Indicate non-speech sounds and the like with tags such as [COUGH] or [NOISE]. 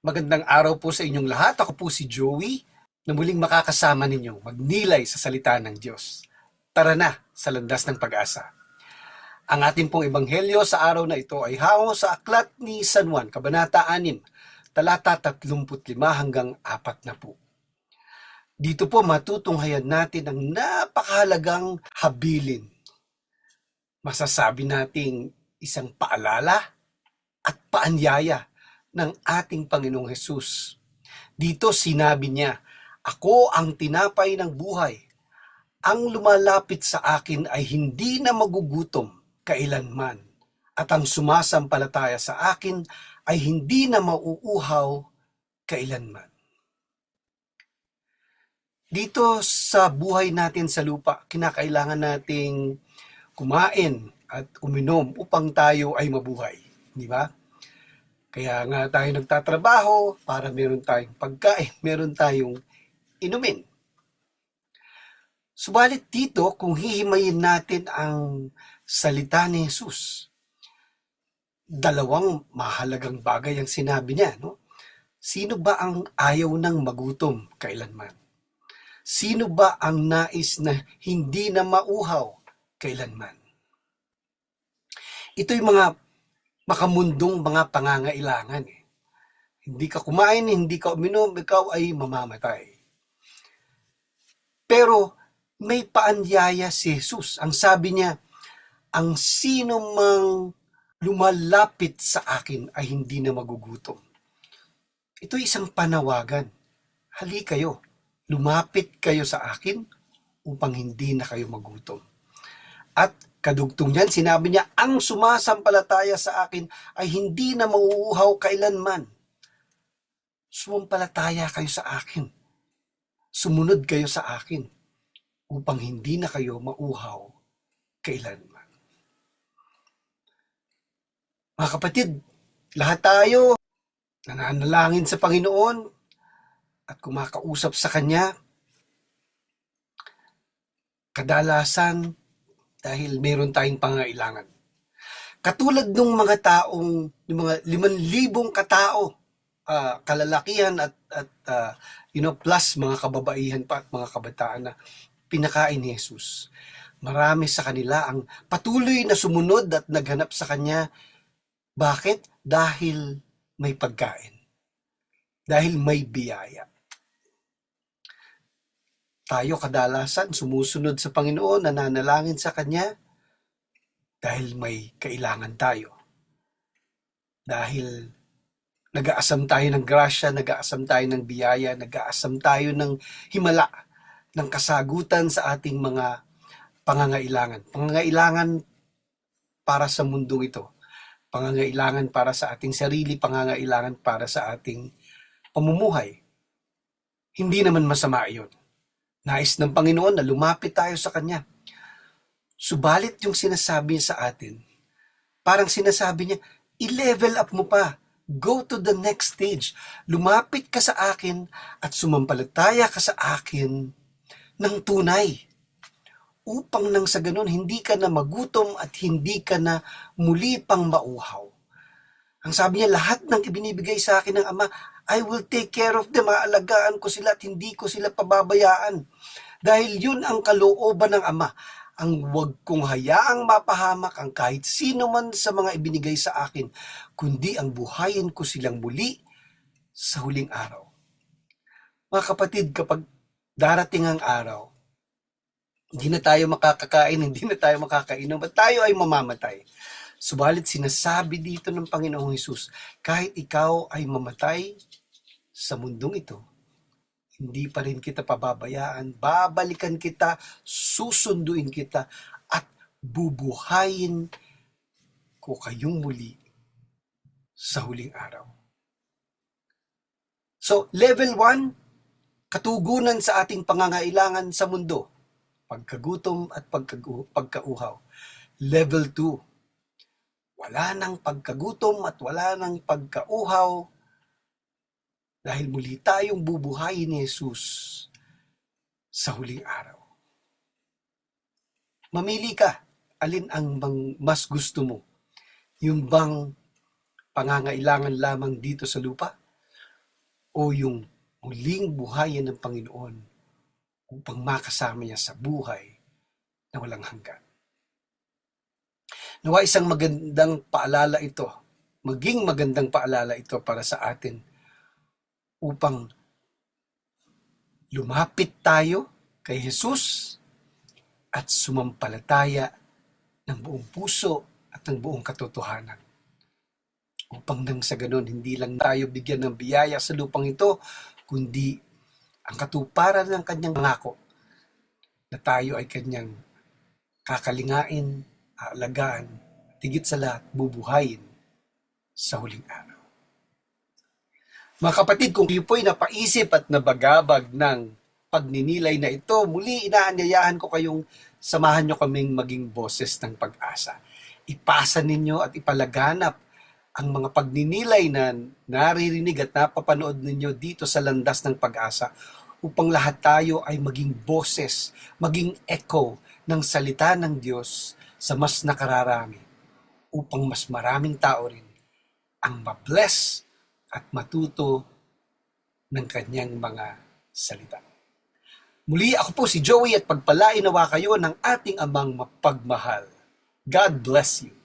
Magandang araw po sa inyong lahat. Ako po si Joey na muling makakasama ninyo magnilay sa salita ng Diyos. Tara na sa landas ng pag-asa. Ang ating pong ebanghelyo sa araw na ito ay hango sa aklat ni San Juan, Kabanata 6, talata 35 hanggang 40. Dito po matutunghayan natin ang napakahalagang habilin. Masasabi nating isang paalala at paanyaya ng ating Panginoong Hesus. Dito sinabi niya, Ako ang tinapay ng buhay. Ang lumalapit sa akin ay hindi na magugutom kailanman. At ang sumasampalataya sa akin ay hindi na mauuhaw kailanman. Dito sa buhay natin sa lupa, kinakailangan nating kumain at uminom upang tayo ay mabuhay. Di ba? Kaya nga tayo nagtatrabaho para meron tayong pagkain, meron tayong inumin. Subalit dito, kung hihimayin natin ang salita ni Jesus, dalawang mahalagang bagay ang sinabi niya. No? Sino ba ang ayaw ng magutom kailanman? Sino ba ang nais na hindi na mauhaw kailanman? Ito'y mga makamundong mga pangangailangan. Eh. Hindi ka kumain, hindi ka uminom, ikaw ay mamamatay. Pero may paanyaya si Jesus. Ang sabi niya, ang sino mang lumalapit sa akin ay hindi na magugutom. Ito isang panawagan. Hali kayo, lumapit kayo sa akin upang hindi na kayo magutom. At kadugtong niyan, sinabi niya, ang sumasampalataya sa akin ay hindi na mauuhaw kailanman. Sumampalataya kayo sa akin. Sumunod kayo sa akin upang hindi na kayo mauhaw kailanman. Mga kapatid, lahat tayo nananalangin sa Panginoon at kumakausap sa Kanya. Kadalasan, dahil meron tayong pangailangan. Katulad ng mga taong, yung mga liman libong katao, ah, kalalakihan at, at ah, you know, plus mga kababaihan pa at mga kabataan na pinakain ni Jesus. Marami sa kanila ang patuloy na sumunod at naghanap sa Kanya. Bakit? Dahil may pagkain. Dahil may biyaya. Tayo kadalasan sumusunod sa Panginoon, nananalangin sa Kanya dahil may kailangan tayo. Dahil nag-aasam tayo ng grasya, nag-aasam tayo ng biyaya, nag-aasam tayo ng himala, ng kasagutan sa ating mga pangangailangan. Pangangailangan para sa mundong ito. Pangangailangan para sa ating sarili, pangangailangan para sa ating pamumuhay. Hindi naman masama iyon. Nais ng Panginoon na lumapit tayo sa Kanya. Subalit yung sinasabi niya sa atin, parang sinasabi niya, i-level up mo pa. Go to the next stage. Lumapit ka sa akin at sumampalataya ka sa akin ng tunay. Upang nang sa ganun, hindi ka na magutom at hindi ka na muli pang mauhaw. Ang sabi niya, lahat ng ibinibigay sa akin ng Ama, I will take care of them. Aalagaan ko sila at hindi ko sila pababayaan. Dahil yun ang kalooban ng Ama. Ang wag kong hayaang mapahamak ang kahit sino man sa mga ibinigay sa akin, kundi ang buhayin ko silang muli sa huling araw. Mga kapatid, kapag darating ang araw, hindi na tayo makakakain, [LAUGHS] hindi na tayo makakainom, at tayo ay mamamatay. Subalit sinasabi dito ng Panginoong Hesus, kahit ikaw ay mamatay sa mundong ito, hindi pa rin kita pababayaan, babalikan kita, susunduin kita, at bubuhayin ko kayong muli sa huling araw. So, level 1, katugunan sa ating pangangailangan sa mundo, pagkagutom at pagkauhaw. Level 2, wala nang pagkagutom at wala nang pagkauhaw dahil muli tayong bubuhayin ni Jesus sa huling araw. Mamili ka, alin ang mas gusto mo? Yung bang pangangailangan lamang dito sa lupa? o yung muling buhayin ng Panginoon upang makasama niya sa buhay na walang hanggan. Nawa isang magandang paalala ito, maging magandang paalala ito para sa atin upang lumapit tayo kay Jesus at sumampalataya ng buong puso at ng buong katotohanan. Upang nang sa ganun, hindi lang tayo bigyan ng biyaya sa lupang ito, kundi ang katuparan ng kanyang pangako na tayo ay kanyang kakalingain, aalagaan, tigit sa lahat, bubuhayin sa huling araw. Mga kapatid, kung kayo po'y napaisip at nabagabag ng pagninilay na ito, muli inaanyayahan ko kayong samahan nyo kaming maging boses ng pag-asa. Ipasa ninyo at ipalaganap ang mga pagninilay na naririnig at napapanood ninyo dito sa landas ng pag-asa upang lahat tayo ay maging boses, maging echo ng salita ng Diyos sa mas nakararami upang mas maraming tao rin ang mabless at matuto ng kanyang mga salita. Muli ako po si Joey at pagpalain nawa kayo ng ating amang mapagmahal. God bless you.